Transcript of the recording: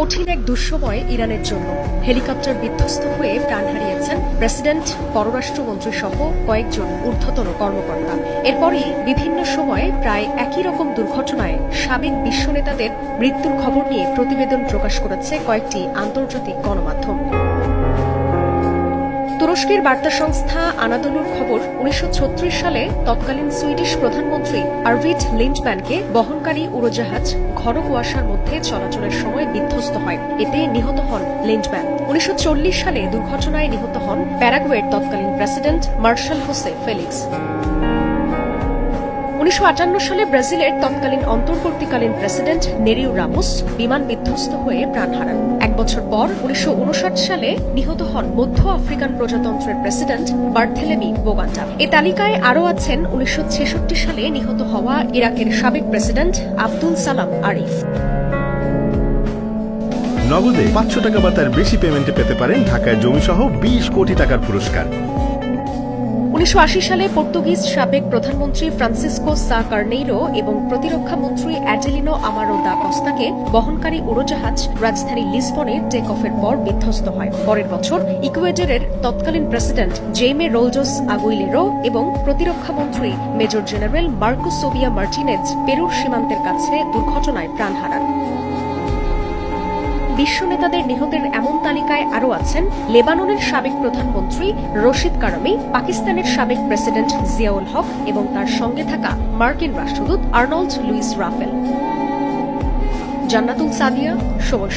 কঠিন এক দুঃসময় ইরানের জন্য। হেলিকপ্টার বিধ্বস্ত হয়ে প্রাণ হারিয়েছেন প্রেসিডেন্ট, পররাষ্ট্রমন্ত্রী সহ কয়েকজন ঊর্ধ্বতন কর্মকর্তা। এরপরই বিভিন্ন সময়ে প্রায় একই রকম দুর্ঘটনায় সাবেক বিশ্ব নেতাদের মৃত্যুর খবর নিয়ে প্রতিবেদন প্রকাশ করেছে কয়েকটি আন্তর্জাতিক গণমাধ্যম। তুরস্কের বার্তা সংস্থা আনাদলুর খবর উনিশশো ছত্রিশ সালে তৎকালীন সুইডিশ প্রধানমন্ত্রী আরভিট লিন্ডম্যানকে বহনকারী উড়োজাহাজ ঘন কুয়াশার মধ্যে চলাচলের সময় বিধ্বস্ত হয়। এতে নিহত হন লিন্ডম্যান। উনিশশো সালে দুর্ঘটনায় নিহত হন প্যারাগুয়ের তৎকালীন প্রেসিডেন্ট মার্শাল হোসে ফেলিক্স। উনিশশো আটান্ন সালে ব্রাজিলের তৎকালীন অন্তর্বর্তীকালীন প্রেসিডেন্ট নেরিউ রামোস বিমান বিধ্বস্ত হয়ে প্রাণ হারান। এক বছর পর উনিশশো উনষাট সালে নিহত হন মধ্য আফ্রিকান প্রজাতন্ত্রের প্রেসিডেন্ট বার্থেলেমি বোগান্টা। এ তালিকায় আরও আছেন উনিশশো ছেষট্টি সালে নিহত হওয়া ইরাকের সাবেক প্রেসিডেন্ট আব্দুল সালাম আরিফ। নগদে পাঁচশো টাকা বা তার বেশি পেমেন্টে পেতে পারেন ঢাকায় জমিসহ বিশ কোটি টাকার পুরস্কার। উনিশশো আশি সালে পর্তুগিজ সাবেক প্রধানমন্ত্রী ফ্রান্সিসকো সা কার্নেইরো এবং প্রতিরক্ষা মন্ত্রী অ্যাডেলিনো আমারো দা কস্তাকে বহনকারী উড়োজাহাজ রাজধানী লিসবনে টেক অফের পর বিধ্বস্ত হয়। পরের বছর ইকুয়েডরের তৎকালীন প্রেসিডেন্ট জেমে রোলজোস আগুইলেরো এবং প্রতিরক্ষা মন্ত্রী major general Marco Sobia Martinez পেরুর সীমান্তের কাছে দুর্ঘটনায় প্রাণ হারান। বিশ্ব নেতাদের নিহতের এমন তালিকায় আরও আছেন লেবাননের সাবেক প্রধানমন্ত্রী রশিদ কারামি, পাকিস্তানের সাবেক প্রেসিডেন্ট জিয়াউল হক এবং তার সঙ্গে থাকা মার্কিন রাষ্ট্রদূত Arnold Lewis Raphael. Jannatul Sadia, সময়